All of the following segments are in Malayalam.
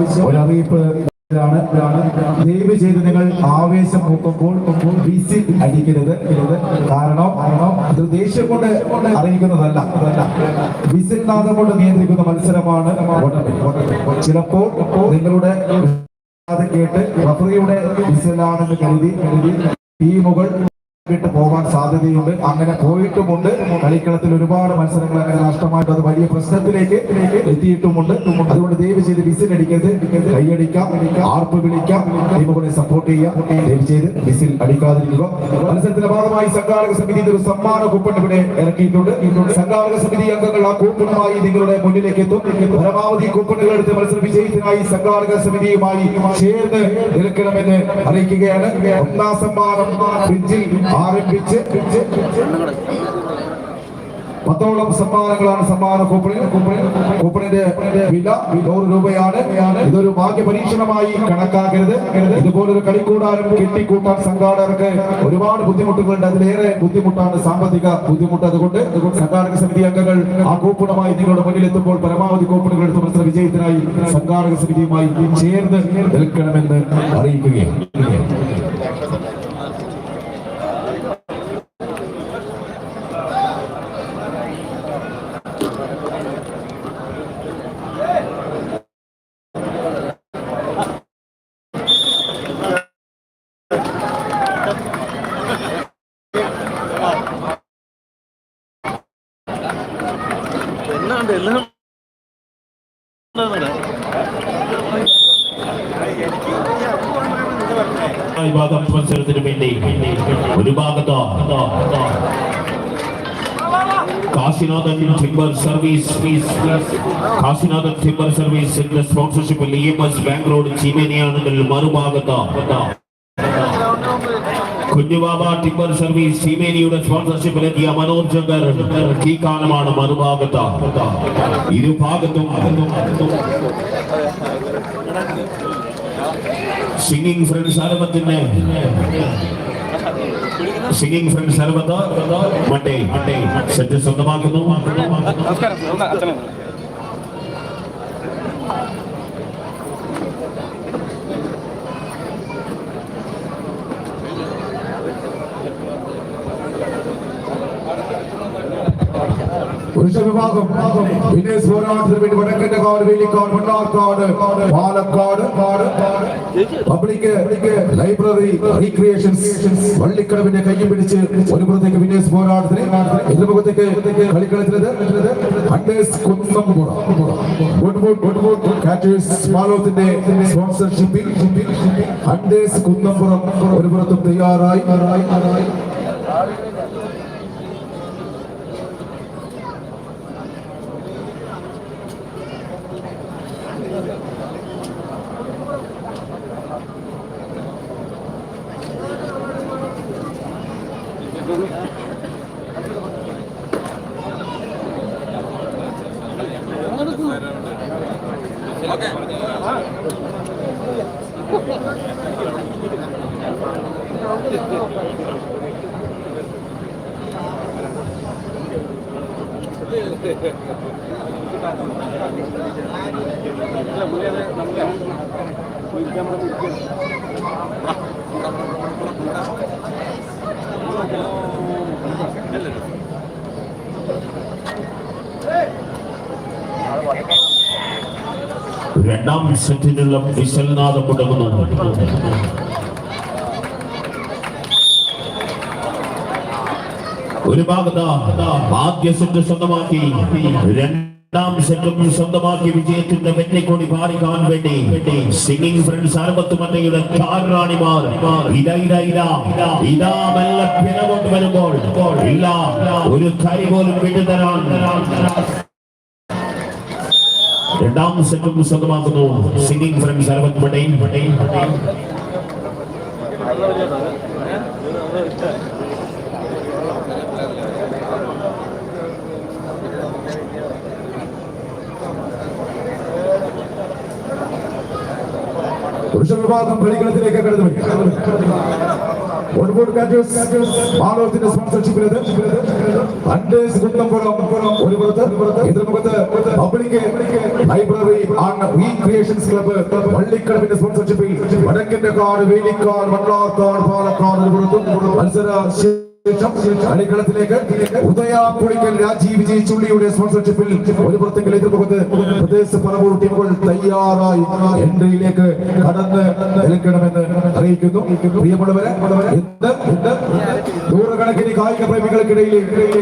ആവശ്യം ഒരു അറിയിപ്പ് ഇതാണ് ഇതാണ്. ദയവ് ചെയ്ത് നിങ്ങൾ ആവേശം നോക്കുമ്പോൾ ബിസി അടിക്കരുത് കാരണം കാരണം ഇത് ദേഷ്യം കൊണ്ട് അറിയിക്കുന്നതല്ല അതല്ല. വിസിൽ കൊണ്ട് നിയന്ത്രിക്കുന്ന മത്സരമാണ്. ചിലപ്പോൾ നിങ്ങളുടെ കേട്ട് റഫറിയുടെ വിസിലാണെന്ന് കരുതി കരുതി ടീമുകൾ വിട്ട് പോകാൻ സാധ്യതയുണ്ട്. അങ്ങനെ പോയിട്ടുമുണ്ട്. കളിക്കളത്തിൽ ഒരുപാട് മത്സരങ്ങൾ അങ്ങനെ നഷ്ടമായിട്ട് അത് വലിയ പ്രശ്നത്തിലേക്ക് എത്തിയിട്ടുമുണ്ട്. അതുകൊണ്ട് ദയവ് ചെയ്ത് വിസിൽ അടിക്കരുത്. കൈയടിക്കാം. ആർപ്പ് വിളിക്കാം. ടീമുകളെ സപ്പോർട്ട് ചെയ്യാം. ദയവ് ചെയ്ത് വിസിൽ അടിക്കാതിരിക്കുക. മത്സരത്തിന്റെ ഭാഗമായി സംഘാടക സമിതി ഒരു സമ്മാന കൂപ്പൺ ഇവിടെ ഇറക്കിയിട്ടുണ്ട്. സംഘാടക സമിതി അംഗങ്ങൾ ആ കൂപ്പണുമായി നിങ്ങളുടെ മുന്നിലേക്ക് എത്തും. പരമാവധി കൂപ്പണുകൾ എടുത്ത് മത്സര വിജയത്തിനായി സംഘാടക സമിതിയുമായി ചേർന്ന് നിൽക്കണമെന്ന് അറിയിക്കുകയാണ്. ഒന്നാം സമ്മാനം ആരംഭിച്ച് പത്തോളം സമ്മാനങ്ങളാണ് സമ്മാന കൂപ്പണിൽ കൂപ്പണിൽ കൂപ്പണിന്റെ വില നൂറ് രൂപയാണ്. ഇതൊരു ഭാഗ്യ പരീക്ഷണമായി കണക്കാക്കരുത്. ഇതുപോലൊരു കളിക്കൂടാനും കെട്ടിക്കൂട്ടാൻ സംഘാടകർക്ക് ഒരുപാട് ബുദ്ധിമുട്ടുകളുണ്ട്. അതിലേറെ ബുദ്ധിമുട്ടാണ് സാമ്പത്തിക ബുദ്ധിമുട്ട്. അതുകൊണ്ട് സംഘാടക സമിതി അംഗങ്ങൾ ആ കൂപ്പണമായി നിങ്ങളുടെ മുന്നിൽ എത്തുമ്പോൾ പരമാവധി കൂപ്പണുകൾ എടുത്ത് മത്സര വിജയത്തിനായി സംഘാടക സമിതിയുമായി ചേർന്ന് നിൽക്കണമെന്ന് അറിയിക്കുകയാണ് എന്നാണ്ട് എല്ലാം വിഭാഗം മത്സരത്തിന് വേണ്ടി ഒരു ഭാഗത്ത്. Kasinathan timber service Kasinathan timber സർവീസിന്റെ സ്പോൺസർഷിപ്പിൽ E M S bank road ചീമേനിയാണെങ്കിൽ മറുഭാഗത്ത്. കുഞ്ഞുബാബ ടിമ്പർ സർവീസ് സീമേനിയുടെ സ്പോൺസർഷിപ്പിൽ എത്തിയ മനോജ് ശങ്കർ. കീക്കാനമാണ് മറുഭാഗത്ത്. ഇരുഭാഗത്തും സിംഗിങ് ഫ്രണ്ട് സർവത്തിന്റെ സിംഗിങ് ഫ്രണ്ട് അരവത്ത് മണ്ടേ മണ്ടേ. സെറ്റ് സ്വന്തമാക്കുന്നു. വിഭാഗം. വിനേഷ് പോരാട്ടത്തിന് വേണ്ടി വടക്കന്റെ കാട് Velikkad Mannarkkad Palakkad public library recreations വള്ളിക്കടവിന്റെ കൈ പിടിച്ച് ഒരു പുറത്തേക്ക് വിനേഷ് പോരാട്ടത്തിന് എതിർമുഖത്തേക്ക് കളിക്കളത്തിലത്. ഗുഡ്വുഡ് കാറ്റേഴ്സ് മാലോത്തിന്റെ സ്പോൺസർഷിപ്പിൽ ഹണ്ടേഴ്സ് കുന്നംപുറം ഒരു പുറത്തും തയ്യാറായി. രണ്ടാം സെറ്റിനുള്ള വിശൽനാഥം മുടങ്ങുന്നു. ഒരു ഭാഗത്ത് ആദ്യ സെറ്റ് സ്വന്തമാക്കി രണ്ടാം സെറ്റും സ്വന്തമാക്കി വിജയത്തിന്റെ വെന്നിക്കൊടി കാണാൻ വേണ്ടി സിംഗിങ് ഫ്രണ്ട്സ് അറുപത്തുമന്നയുടെ കാറാണിമാർ ഇതാ ഇതാ ഇതാ കൊണ്ടുവരുമ്പോൾ ഇല്ല ഒരു കൈ പോലും വിട്ടുതരാൻ രണ്ടാം സെറ്റും സ്വന്തമാക്കുന്നു സിംഗിങ് ഫ്രണ്ട്സ് അറുപത് പട്ടേൽ പട്ടേൽ വിഭാഗം കളിക്കളത്തിലേക്ക് കടന്നു മാനവത്തിന്റെ സ്പോൺസർഷിപ്പിൽ അണ്ടേഴ്സ് കുന്നംകുളം ഒരു പുറത്ത് എതിർമുഖത്ത് public library and creations club പള്ളിക്കടവിന്റെ സ്പോൺസർഷിപ്പിൽ വടക്കിന്റെ കാട് വേലിക്കാട് വള്ളാർക്കാട് പാലക്കാട് ഒരു പുറത്തും മത്സര കളിക്കളത്തിലേക്ക് ഉദയ പുളിക്കൽ രാജീവ് വിജയ് ചുള്ളിയുടെ സ്പോൺസർഷിപ്പിൽ ഒരു പുറത്തെങ്കിലും എതിർപ്പുറത്ത് പ്രദേശ പറവൂർ ടീമുകൾ തയ്യാറായി എൻട്രിയിലേക്ക് കടന്ന് നിൽക്കണമെന്ന് അറിയിക്കുന്നു. പ്രിയമുള്ളവരെ ഇന്ന് ഇന്ന് നൂറുകണക്കിന് കായിക പ്രേമികൾക്കിടയിൽ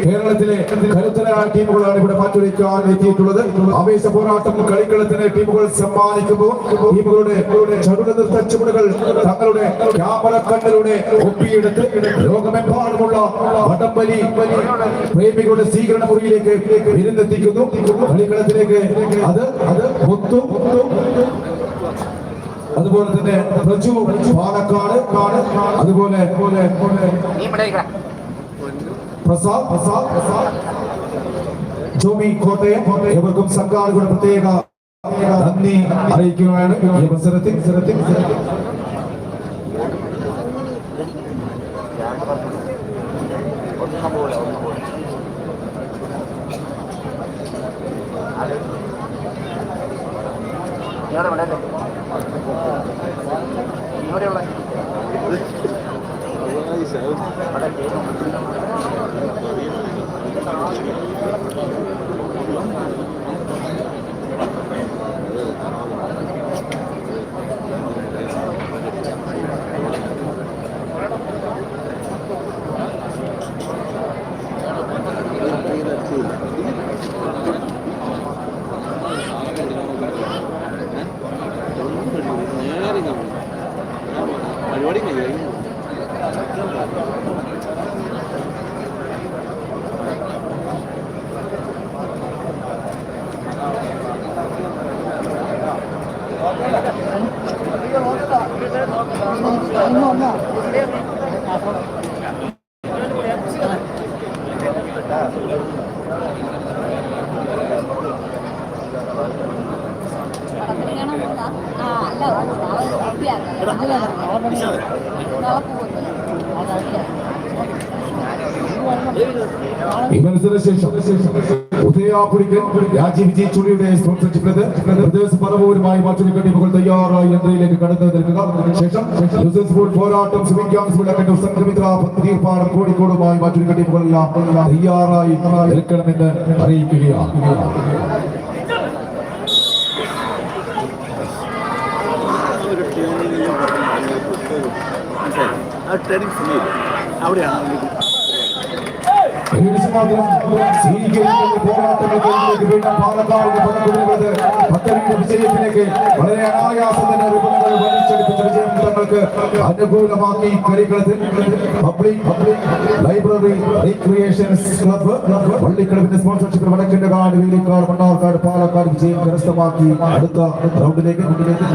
കേരളത്തിലെ കരുത്തരായ ടീമുകളാണ് ഇവിടെ മാറ്റുരയ്ക്കാൻ എത്തിയിട്ടുള്ളത് ആവേശ പോരാട്ടം കളിക്കളത്തിന് ടീമുകൾ സമ്മാനിക്കുമ്പോൾ ടീമുകളുടെ ചടുല നൃത്ത ചുവടുകൾ തങ്ങളുടെ ക്യാമറ കണ്ണിലൂടെ ഒപ്പിയെടുത്ത് ലോകമെമ്പാടുമുള്ള വടംവലി പ്രേമികളുടെ സ്വീകരണ മുറിയിലേക്ക് വിരുന്നെത്തിക്കുന്നു. കളിക്കളത്തിലേക്ക് അത് അത് ഒത്തു അതുപോലെ തന്നെ പ്രജു പാലക്കാട് കാട് അതുപോലെ പോലെ പ്രസാദ് പ്രസാദ് പ്രസാദ്. ജോമി കോട്ടയം ഇവർക്കും സംഘാടകരുടെ പ്രത്യേക നന്ദി അറിയിക്കുകയാണ് ഈ മത്സരത്തിൽ. മത്സരത്തിൽ para que no ഈ മത്സരശേഷം ഉദയാപുരിക്കൽ രാജീവ് ജി ചുളിയുടെ സ്പോൺസർഷിപ്പിലത് മറ്റൊരു തയ്യാറായി യന്ത്രയിലേക്ക് കടന്നു ശേഷം പോരാട്ടം കോഴിക്കോടുമായി മറ്റൊരു ടീമുകളെല്ലാം തയ്യാറായി നിൽക്കണമെന്ന് അറിയിക്കുകയാണ്. ആ ട്രെയിനിങ് സമയം അവിടെയാണ് പോരാട്ടങ്ങൾക്ക് വീണ്ടും പാലക്കാടിന്റെ പടക്കുള്ളത് പത്തനംതിട്ട വിജയത്തിലേക്ക് വളരെ അനായാസം തന്നെ വിജയം തങ്ങൾക്ക് അനുകൂലമാക്കി കളിക്കളത്തിൽ public public library recreations club പള്ളിക്കളവിന്റെ sponsorship വടക്കിന്റെ കാട് വേലിക്കാട് മണ്ണാർക്കാട് പാലക്കാട് വിജയം കരസ്ഥമാക്കി അടുത്ത റൗണ്ടിലേക്ക് മുന്നിലേക്ക്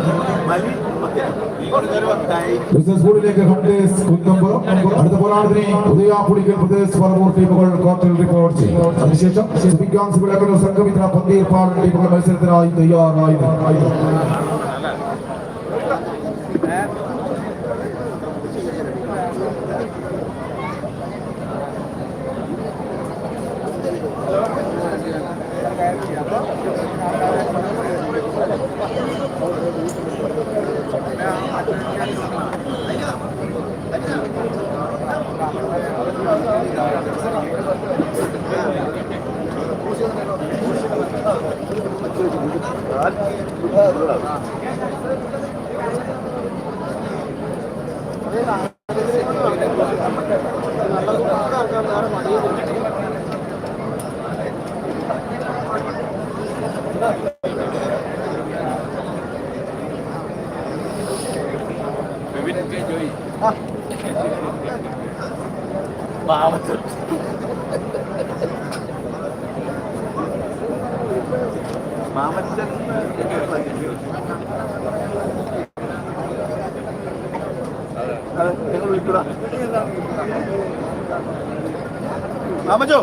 സ്കൂളിലേക്ക് ഹണ്ടേഴ്സ് കുന്നമ്പുറം അടുത്ത പോരാട്ടത്തിന് ഉദയാപുടിക്കൽ പ്രദേശ് പറവൂർ ടീമുകൾ ക്വാർട്ടറിൽ റിപ്പോർട്ട് ചെയ്യും അതിനുശേഷം സംഘമിത്ര പന്തീർപ്പാട് ടീമുകൾ മത്സരത്തിനായി തയ്യാറായി. Gracias. മാമച്ചോ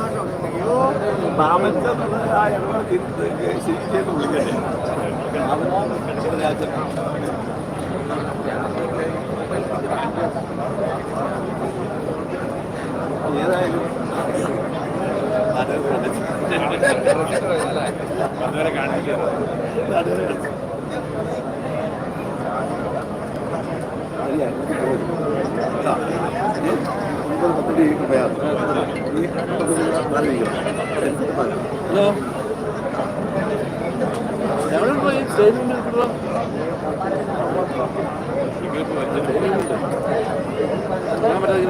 അയ്യോ മാമച്ച ആ ഇടവേള തിരിച്ച് ശരിക്കും വിളിക്കട്ടെ ഏതായാലും അതുവരെ കാണിക്കുന്നത് അതുവരെ കാണിച്ചു ഹലോ എവിടെ പോയി സ്റ്റേഡിയമിൽ ഞാൻ പറ്റാതെ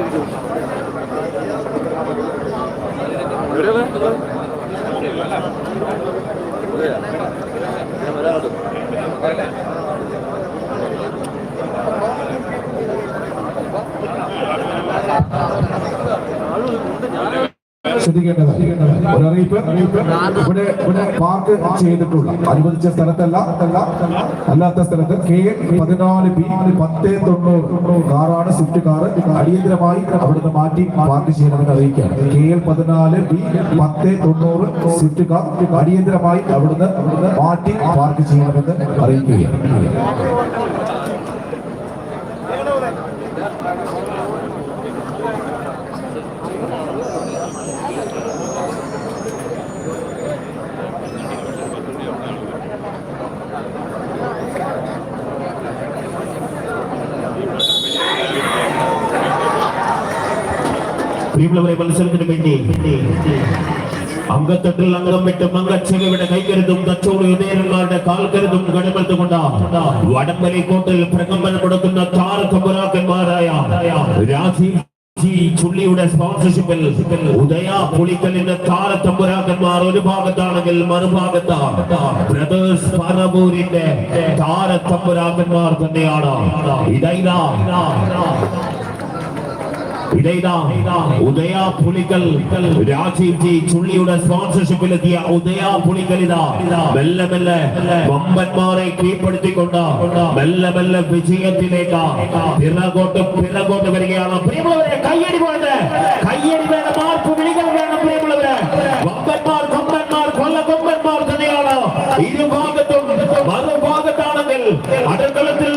ഞാൻ വരാറുണ്ട് ശ്രദ്ധിക്കേണ്ടത്. ഒരറിയിപ്പ് ഇവിടെ ഇവിടെ പാർക്ക് ചെയ്തിട്ടുള്ള അനുവദിച്ച സ്ഥലത്തല്ല അല്ലാത്ത സ്ഥലത്ത് കെ പതിനാല് ബി പത്ത് തൊണ്ണൂറ് കാറാണ് സ്വിഫ്റ്റ് കാർ അടിയന്തരമായി അവിടുന്ന് മാറ്റി പാർക്ക് ചെയ്യണമെന്ന് അറിയിക്കുകയാണ്. കെ എൽ പതിനാല് ബി പത്ത് തൊണ്ണൂറ് സ്വിഫ്റ്റ് കാർ അടിയന്തരമായി അവിടുന്ന് അവിടുന്ന് മാറ്റി പാർക്ക് ചെയ്യണമെന്ന് അറിയിക്കുകയാണ്. പ്രിയമുള്ളവരെ മത്സരത്തിന് വേണ്ടി. അംഗത്തട്ടിൽ അംഗം വിട്ട് മങ്കച്ചെവിയുടെ കൈകരുതും തച്ചോട് ഉദയനങ്ങളുടെ കാൽക്കരുതും ഗണമെടുത്തുകൊണ്ട് വടംവലി കോട്ടിൽ പ്രകമ്പനം കൊടുക്കുന്ന താരതമ്പുരാക്കന്മാരായ രാജീവ് ചുള്ളിയുടെ സ്പോൺസർഷിപ്പിൽ ഉദയ പുളിക്കലിന്റെ താരത്തമ്പുരാക്കന്മാർ ഒരു ഭാഗത്താണെങ്കിൽ മറുഭാഗത്താണ് ബ്രദേഴ്സ് പറവൂരിന്റെ താരത്തമ്പുരാക്കന്മാർ തന്നെയാണ്. ഇതേതാ ഉദയ പുലികൾ രാജീവ് ജി ചുള്ളിയുടെ സ്പോൺസർഷിപ്പിലെത്തിയ ഉദയ പുലികൾ മെല്ലെ മെല്ലെ വമ്പന്മാരെ കീഴ്പ്പെടുത്തിക്കൊണ്ട് മെല്ലെ മെല്ലെ വിജയത്തിലേക്ക്. പിറകോട്ട് പിറകോട്ട് വരികയാണ്. പ്രിയമുള്ളവരെ കയ്യടി പോയത് കയ്യടി മാർപ്പ് വിളികൾ വേണം പ്രിയമുള്ളവരെ. വമ്പന്മാർ കൊമ്പന്മാർ കൊല്ല കൊമ്പന്മാർ ഇരുഭാഗത്തും മറുഭാഗത്താണെങ്കിൽ അടുക്കളത്തിൽ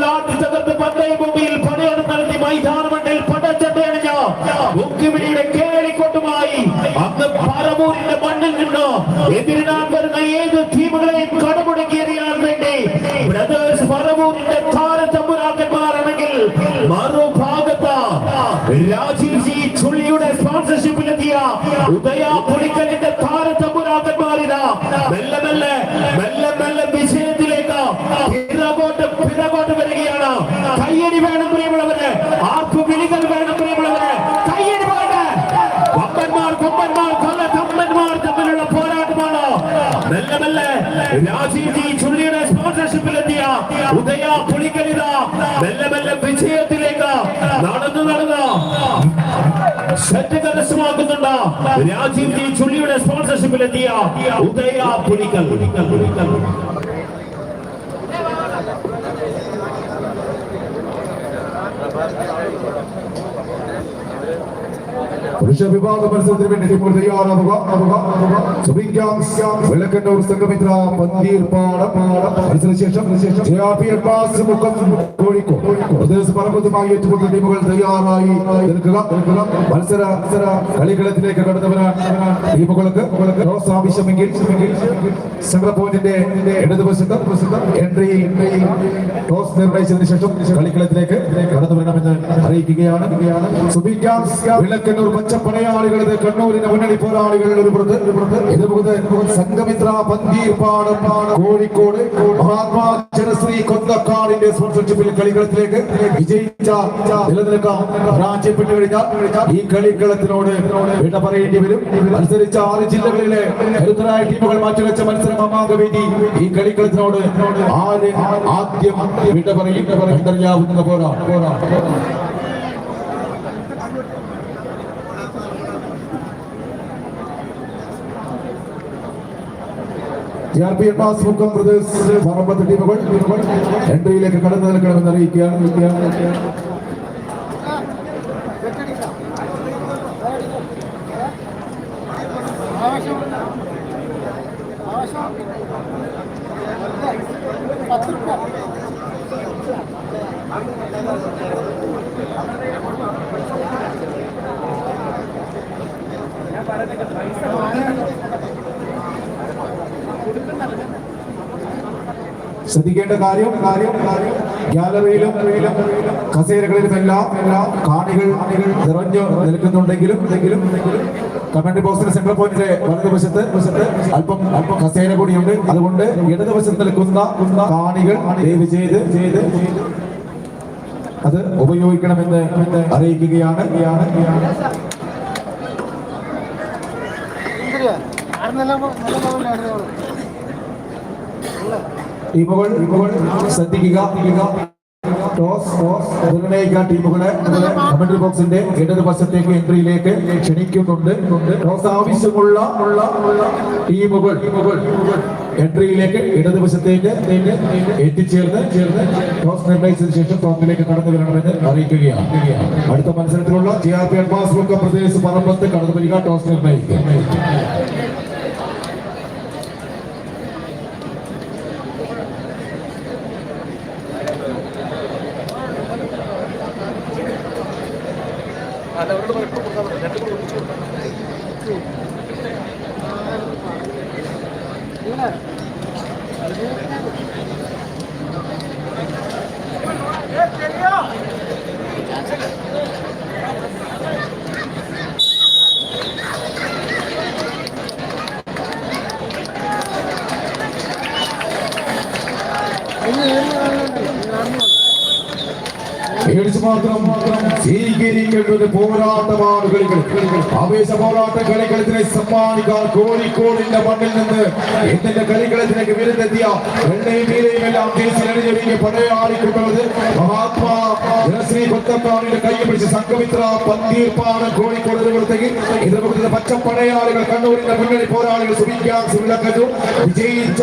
പടച്ചട്ടയണിഞ്ഞ മുഖ്യമന്ത്രിയുടെ കേളിക്കൊട്ടുമായി അന്ന് പറവൂരിന്റെ മണ്ണിൽ നിന്ന് എതിരിടാൻ രാജീവ് ജി ചുള്ളിയുടെ സ്പോൺസർഷിപ്പിലെത്തിയ ഉദയ പുളിക്കലിത മെല്ലെ മെല്ലെ വിജയത്തിലേക്ക് നടന്നു നടന്ന്. സെറ്റ് കരസ്ഥമാക്കുന്നുണ്ട്. രാജീവ് ജി ചുള്ളിയുടെ സ്പോൺസർഷിപ്പിലെത്തിയ ഉദയ പുളിക്കൽ. പുളിക്കൽ പുലിക്കൽ പുരുഷ വിഭാഗ മത്സരത്തിന് വേണ്ടി ഇപ്പോൾ തയ്യാറാവുക ശ്രമിക്കാം വെള്ളക്കണ്ണൂർ സംഘമിത്ര പന്തീർ പാട പാട. മുഖം കോഴിക്കോട്. പ്രദേശ പരമ്പതുമായി ഏറ്റുമുട്ട ടീമുകൾ തയ്യാറായി. നിൽക്കുക മത്സര മത്സര കളികളത്തിലേക്ക് കടന്നവരാണ് ടീമുകൾക്ക് ആവശ്യമെങ്കിൽ സെൻട്രൽ പോയിന്റിന്റെ ഇടതുവശത്ത് എൻട്രി ടോസ് നിർണയിച്ചതിന് ശേഷം കളിക്കളത്തിലേക്ക് കടന്നു വരണമെന്ന് അറിയിക്കുകയാണ്. സുബിക്കാം വിളക്കന്നൂർ പച്ചപ്പടയാളികളത് കണ്ണൂരിന്റെ മുന്നണി പോരാളികളുടെ പുറത്ത് സംഘമിത്ര കോഴിക്കോട് മഹാത്മാ ജനശ്രീ കൊന്തക്കാടിന്റെ സ്പോൺസർഷിപ്പിൽ കളികളത്തിലേക്ക് വിജയിച്ച നിലനിൽക്കാം. പരാജയപ്പെട്ടു കഴിഞ്ഞാൽ ഈ കളിക്കളത്തിനോട് വിട പറയേണ്ടി വരും. മത്സരിച്ച ആറ് ജില്ലകളിലെ കരുത്തരായ ടീമുകൾ മാറ്റിവെച്ച മത്സരം വേണ്ടി ഈ കളിക്കളത്തിനോട് ആര് ആദ്യം വിട പറയും? അറിയാവുന്ന പോരാ പോരാ ജിആർപിഎൻ മാസ് മുക്കം പ്രദേശ് ടീമുകൾ എൻട്രിയിലേക്ക് കടന്നു നിൽക്കണമെന്ന് അറിയിക്കുകയാണ്. ശ്രദ്ധിക്കേണ്ട കാര്യം കാര്യം കാര്യം ഗ്യാലറിയിലും കസേരകളിലും എല്ലാം എല്ലാം കാണികൾ നിറഞ്ഞു നിൽക്കുന്നുണ്ടെങ്കിലും എന്തെങ്കിലും കമന്റ് ബോക്സിന് സെൻട്രൽ പോയിന്റിലെ വലതുവശത്ത് വശത്ത് അല്പം അല്പം കസേര കൂടിയുണ്ട്. അതുകൊണ്ട് ഇടതുവശത്ത് നിൽക്കുന്ന കാണികൾ ചെയ്ത് ചെയ്ത് അത് ഉപയോഗിക്കണമെന്ന് അറിയിക്കുകയാണ്. ടീമുകൾ ടീമുകൾ ശ്രദ്ധിക്കുക. Toss toss. നിർണയിക്കാൻ ടീമുകളെ കമന്ററി ബോക്സിന്റെ ഇടത് വശത്തേക്ക് എൻട്രിയിലേക്ക് ക്ഷണിക്കുന്നുണ്ട്. ടോസ് ആവശ്യമുള്ള ടീമുകൾ ടീമുകൾ എൻട്രിയിലേക്ക് ഇടതുവശത്തേക്ക് എത്തിച്ചേർന്ന് ചേർന്ന് ടോസ് നിർണയിച്ചതിനു ശേഷം ടോപ്പിലേക്ക് കടന്നു വരണമെന്ന് അറിയിക്കുകയാണ്. അടുത്ത മത്സരത്തിലുള്ള G R P advance Pradesh Parambath കടന്നു വരിക ടോസ് നിർണയിക്കുക. പേടിച്ചു ഒരു പോരാട്ടമാണ് കളികൾ. ആവേശ പോരാട്ട കളികളത്തിനെ സമ്മാനിക്കാൻ കോഴിക്കോടിന്റെ മണ്ണിൽ നിന്ന് എന്തിന്റെ കളികളത്തിലേക്ക് വിരുന്നെത്തിയ വെള്ളയും നീലയും എല്ലാം തിരിച്ചറിഞ്ഞൊരുങ്ങി പടയാളിക്കൊണ്ടുള്ളത് മഹാത്മാ ജനശ്രീ കൊത്തക്കാടിന്റെ കൈ പിടിച്ച് സംഘമിത്ര പന്തീർപ്പാണ് കോഴിക്കോട് പുറത്തേക്ക് എതിർക്കുന്ന പച്ചപ്പടയാളികൾ കണ്ണൂരിന്റെ മുന്നണി പോരാളികൾ സുഭിക്കാൻ സുവിലക്കു വിജയിച്ച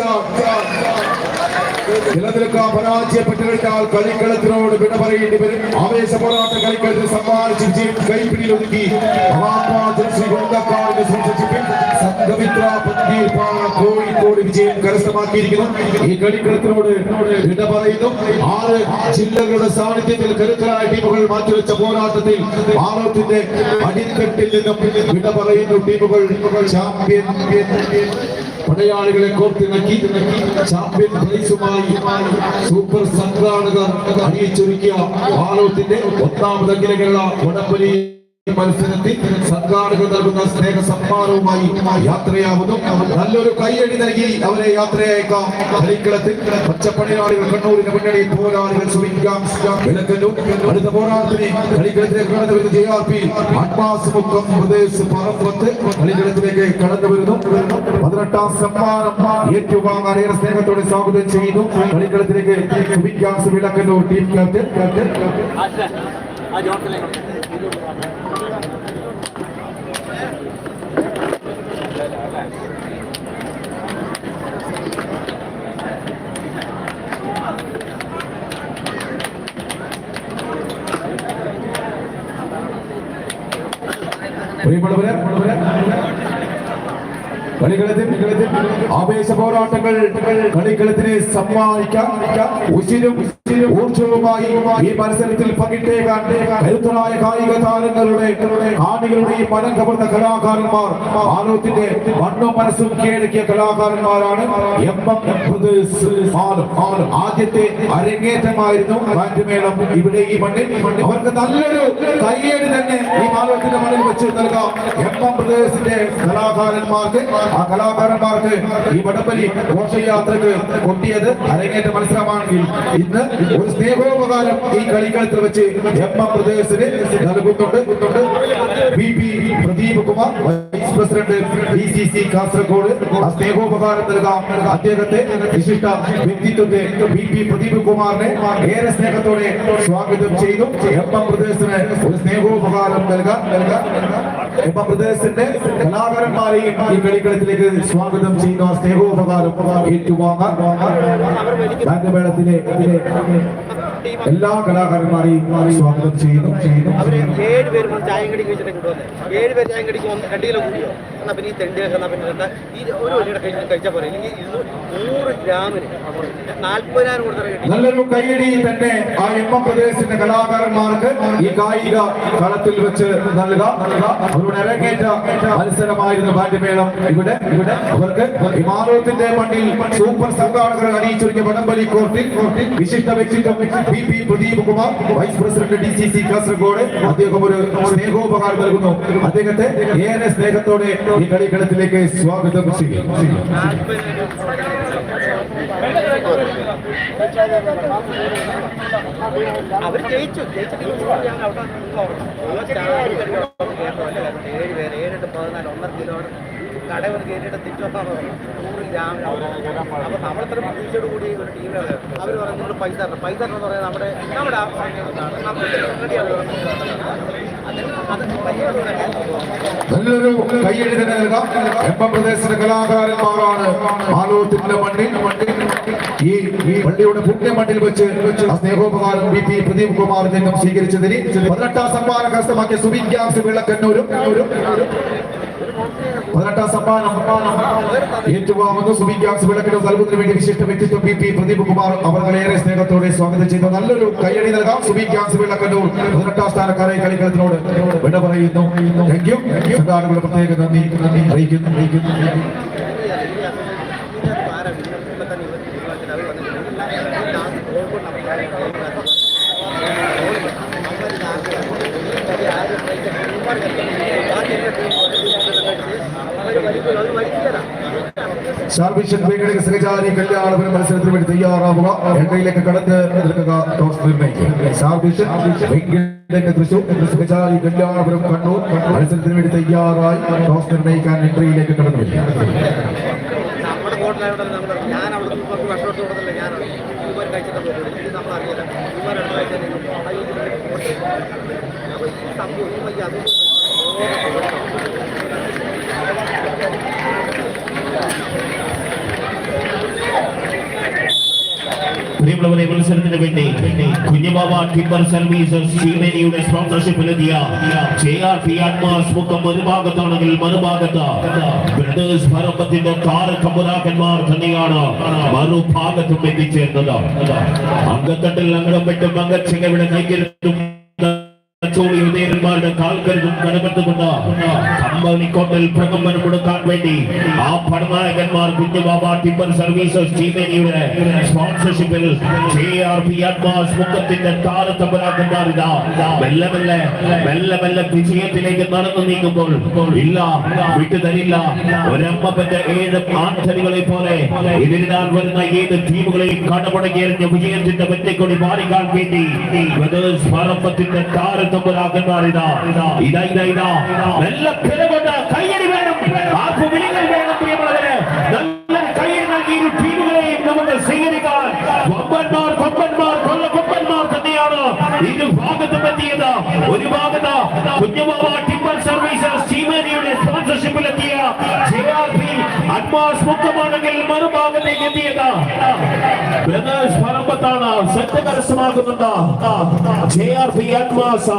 നിലനിൽക്കാൻ പരാജയപ്പെട്ടു കഴിഞ്ഞാൽ കളിക്കളത്തിനോട് വിട പറയേണ്ടി വരും. ആവേശ പോരാട്ട കളിക്കളത്തിൽ സമ്മാനിച്ച് കൈപ്പിടിയിൽ ഒതുക്കി മഹാത്മാ ജനശ്രീ കൊണ്ടക്കാടിന്റെ സ്പോൺസർഷിപ്പിൽ സംഘമിത്ര കോഴിക്കോട് വിജയം കരസ്ഥമാക്കിയിരിക്കുന്നു. ഈ കളിക്കളത്തിനോട് വിട പറയുന്നു. ആറ് ജില്ലകളുടെ സാന്നിധ്യത്തിൽ കരുത്തരായ ടീമുകൾ മാറ്റിവെച്ച പോരാട്ടത്തിൽ ഭാരതത്തിന്റെ അടിത്തട്ടിൽ നിന്നും വിട പറയുന്നു. ടീമുകൾ ചാമ്പ്യൻ പടയാളികളെ കോർത്തിണക്കി ചാമ്പ്യൻ പ്രൈസുമായി സൂപ്പർ സംഘാടകർ അണിയിച്ചൊരുക്കിയ ഭാരതത്തിന്റെ ഒന്നാമത് അഖില കേരള വടംവലി മത്സരത്തിൽ സംഘാടകർ നൽകുന്ന സ്നേഹ സമ്മാനവുമായി യാത്രയാവുന്നു. നല്ലൊരു കൈയടി നൽകി അവരെ യാത്രയയക്കാം. കളിക്കളത്തിൽ പച്ചപ്പണിയാളികൾ കണ്ണൂരിന്റെ മുന്നണി പോരാളികൾ വിലക്കല്ലു അടുത്ത പോരാട്ടത്തിന് കളിക്കളത്തിലേക്ക് കടന്നു വരുന്ന ജെ ആർ പി. ആത്മാസുമുഖം പ്രദേശ് പറമ്പത്ത് കളിക്കളത്തിലേക്ക് കടന്നു വരുന്നു. പതിനെട്ടാം സമ്മാനം ഏറ്റുവാങ്ങാൻ ഏറെ സ്നേഹത്തോടെ സ്വാഗതം ചെയ്യുന്നു. കളിക്കളത്തിലേക്ക് സുവിക്കാം വിലക്കല്ലു ടീം ക്യാപ്റ്റൻ. ക്യാപ്റ്റൻ പ്രിയമുള്ളവരെ ആവേശ പോരാട്ടങ്ങൾ കളിക്കളത്തിനെ സമ്മാനിക്കാം. ഉശിരും ഊർജവുമായി ഈ മത്സരത്തിൽ പങ്കിട്ടേകാൻ കരുത്തരായ കായിക താരങ്ങളുടെ കാണികളുടെ ഈ മനം കവർന്ന കലാകാരന്മാർ ഭാരതത്തിന്റെ മണ്ണും മനസ്സും കീഴടക്കിയ കലാകാരന്മാരാണ് എം എം ബ്രദേഴ്സ്. ആദ്യത്തെ അരങ്ങേറ്റമായിരുന്നു ബാൻഡ്മേളം ഇവിടെ ഈ മണ്ണിൽ. അവർക്ക് നല്ലൊരു കയ്യേട് തന്നെ ഈ മാലോത്തിന്റെ മണ്ണിൽ വെച്ച് നൽകാം. എം എം കലാകാരന്മാർക്ക് ആ കലാകാരന്മാർക്ക് ഈ വടപ്പലി ഘോഷയാത്രക്ക് കൊട്ടിയത് അരങ്ങേറ്റ മത്സരമാണെങ്കിൽ ഇന്ന്. ഒരു സ്നേഹോപകാരം ഈ കളിക്കളത്തിൽ വെച്ച് എം എം പ്രദേശത്തിന് നൽകുന്നുണ്ട്. B P Pradeep Kumar vice president D C C Kasaragod. ആ സ്നേഹോപകാരം നൽകാം അദ്ദേഹത്തെ. വിശിഷ്ട വ്യക്തിത്വത്തെ ബി പി പ്രദീപ് കുമാറിനെ ഏറെ സ്നേഹത്തോടെ സ്വാഗതം ചെയ്തു. എം പ്രദേശത്തിന് ഒരു സ്നേഹോപകാരം നൽകാം നൽകാം. പ്രദേശത്തിന്റെ കലാകാരന്മാരെയും ഈ കളിക്കളത്തിലേക്ക് സ്വാഗതം ചെയ്യുന്ന സ്നേഹോപകാരം ഏറ്റുവാങ്ങാൻ ബാങ്ക് മേളത്തിലെ എല്ലാ കലാകാരന്മാരെയും സ്വാഗതം ചെയ്യുന്നു ചെയ്യുന്നു. അവർ ഏഴ് പേര് വന്ന് ചായം കടിക്ക് വെച്ചിട്ട് കൊണ്ടുവന്നത് ഏഴ് പേര് ചായം കടിക്ക് രണ്ട് കിലോ കൂടിയോ? എന്നാ പിന്നെ ഈ തെണ്ടി എന്നാ പിന്നെ എന്താ ഈ ഒരു വലിയുടെ കഴിച്ച് കഴിച്ചാൽ പോലെ ഇരുന്നൂറ് നൂറ് ഗ്രാമിന് നാൽപ്പതിനായിരം കൊടുത്തത് കിട്ടി. നല്ലൊരു കൈയടി തന്നെ ആ എം എം പ്രദേശത്തിന്റെ കലാകാരന്മാർക്ക് ഈ കായിക കളത്തിൽ വെച്ച് നൽകുക. അവരുടെ അരങ്ങേറ്റ മത്സരമായിരുന്നു ബാറ്റുമേളം ഇവിടെ ഇവിടെ അവർക്ക് ഹിമാലയത്തിന്റെ മണ്ണിൽ സൂപ്പർ സംഘാടകർ അണിയിച്ചൊരുക്കിയ വടംവലി കോർട്ടിൽ കോർട്ടിൽ വിശിഷ്ട വ്യക്തിത്വം P P Kumar vice president D C C Kasaragod. അദ്ദേഹം ഒരു സ്നേഹോപകാരം നൽകുന്നു. അദ്ദേഹത്തെ ഏറെ സ്നേഹത്തോടെ ഈ കളിക്കളത്തിലേക്ക് സ്വാഗതം ചെയ്യും. അവർ ജയിച്ചു. ജയിച്ചിട്ട് ഏഴ് പേര് ഏഴെട്ട് പതിനാല് ഒന്നര കിലോ കട വന്ന് കയറ്റിയിട്ട് തിരിച്ചു വന്നാൽ നൂറ് ഗ്രാം അപ്പൊ നമ്മളത്ര പ്രതീക്ഷയോട് കൂടി ഒരു ടീമിലാണ് അവർ പറഞ്ഞു നിങ്ങൾ പൈസ തരണം. പൈസ തരണം എന്ന് പറയുന്നത് നമ്മുടെ നമ്മുടെ പ്രദേശത്തെ കലാകാരന്മാരാണ് ആലോചത്തിന്റെ മണ്ണിൽ. മണ്ണിൽ ഈ പള്ളിയുടെ പുണ്യ മണ്ണിൽ വെച്ച് സ്നേഹോപകാരം ബി പി പ്രദീപ് കുമാർ സ്വീകരിച്ചതിന് പതിനെട്ടാം സമ്മാനം കരസ്ഥമാക്കിയ സുബിൻ ഗ്യാസ് വിളക്കന്നൂരും. ഒരു- പതിനെട്ടാം സമ്മാനം ഏറ്റുവാങ്ങുന്നു. സുബിൻ ഗ്യാസ് വിളക്കിന് നൽകുന്നതിന് വേണ്ടി വിശിഷ്ട വ്യക്തിത്വം ബി പി പ്രദീപ് കുമാർ സ്നേഹത്തോടെ സ്വാഗതം ചെയ്ത നല്ലൊരു കയ്യടി നൽകാം. സുബിൻ ഗ്യാസ് വിളക്കന്നൂർ പതിനെട്ടാം സ്ഥാനക്കാരെ കളിക്കളത്തിനോട് വിട പറയുന്നു. താങ്ക് യു പ്രത്യേക നന്ദി. അറിയിക്കുന്നു. അറിയിക്കുന്നു. കല്യാണപുരം മത്സരത്തിന് തയ്യാറാവുക. ടോസ് മത്സരത്തിന് തയ്യാറായി. ടോസ് നിർണയിക്കാൻ എൻട്രിയിലേക്ക് കടന്നു വരിക നമ്മുടെ ബോട്ടിലായോടെ നമ്മൾ ഞാൻ അവിടെ നിന്ന് പത്ത് വർഷത്തോട്ട് കൊടുത്തില്ല ഞാൻ ഇവർ കഴിച്ചിട്ട് പോകുന്നത് ഇത് നമ്മൾ അറിയില്ല ഇവർ അടുത്ത കഴിച്ചാൽ അപ്പോൾ ഈ സംഭവം ഈ വലിയ അത് പ്രിയമുള്ളവരെ മത്സരത്തിന് വേണ്ടി കുഞ്ഞുബാബ ടിമ്പർ സർവീസസ് ശിവനേരിയുടെ സ്പോൺസർഷിപ്പിലെത്തിയ ജെ ആർ പി ആത്മാസ് മുഖം ഒരു ഭാഗത്താണെങ്കിൽ മറുഭാഗത്ത് ബ്രദേഴ്സ് ഭരപ്പത്തിന്റെ കാറ് കമ്പുരാക്കന്മാർ തന്നെയാണ് മറുഭാഗത്തും എത്തിച്ചേർന്നത്. അംഗത്തട്ടിൽ അങ്കടം വെട്ടും അങ്കച്ചിങ്ങവിടെ കൈകരുത്തും ചോളി ഉദയന്മാരുടെ കാൽക്കരുതും കടമെത്തുകൊണ്ട് കമ്പനിക്കോട്ടിൽ പ്രകമ്പനം കൊടുക്കാൻ വേണ്ടി ആ പടനായകന്മാർ കുഞ്ഞുബാബ ടിപ്പർ സർവീസസ് ചീമേനിയുടെ സ്പോൺസർഷിപ്പിൽ ജെ ആർ പി അഡ്വാൻസ് മുഖത്തിന്റെ താരത്തമ്പരാക്കന്മാർ ഇതാ മെല്ലെ മെല്ലെ മെല്ലെ മെല്ലെ വിജയത്തിലേക്ക് നടന്നു നീങ്ങുമ്പോൾ ഇല്ല വിട്ടുതരില്ല. ഒരമ്മപ്പന്റെ ഏഴ് ആൺതരികളെ പോലെ എതിരിടാൻ വരുന്ന ഏത് ടീമുകളെയും കടമുടക്കി എറിഞ്ഞ വിജയത്തിന്റെ വെറ്റിക്കൊടി മാറിക്കാൻ വേണ്ടി ബ്രദേഴ്സ് പറമ്പത്തിന്റെ താരത്തമ്പരാക്കന്മാർ ഇതാ ഇതാ ഇതാ. ഇതാ നല്ല പിറകൊണ്ട് കൈയടി വേണം. ആർപ്പ് വിളികൾ വേണം പ്രിയമുള്ളവര്? നല്ല കയ്യടി നൽകി ഇരു ടീമുകളെയും നമുക്ക് സ്വീകരിക്കാൻ കൊമ്പന്മാർ കൊമ്പന്മാർ കൊമ്പന്മാർ തന്നെയാണ് ഇരു ഭാഗത്തും എത്തിയത്. ഒരു ഭാഗത്ത് കുഞ്ഞുമാവ ടിമ്പർ സർവീസസ് ചീമേനിയുടെ സ്പോൺസർഷിപ്പിലെത്തിയ ജെആർപി അഡ്വാൻസ് മുഖമാണെങ്കിൽ മറുഭാഗത്തേക്ക് എത്തിയത്. ബ്രദേഴ്സ് പറമ്പത്താണ് set കരസ്ഥമാക്കുന്നുണ്ട്. J R P advance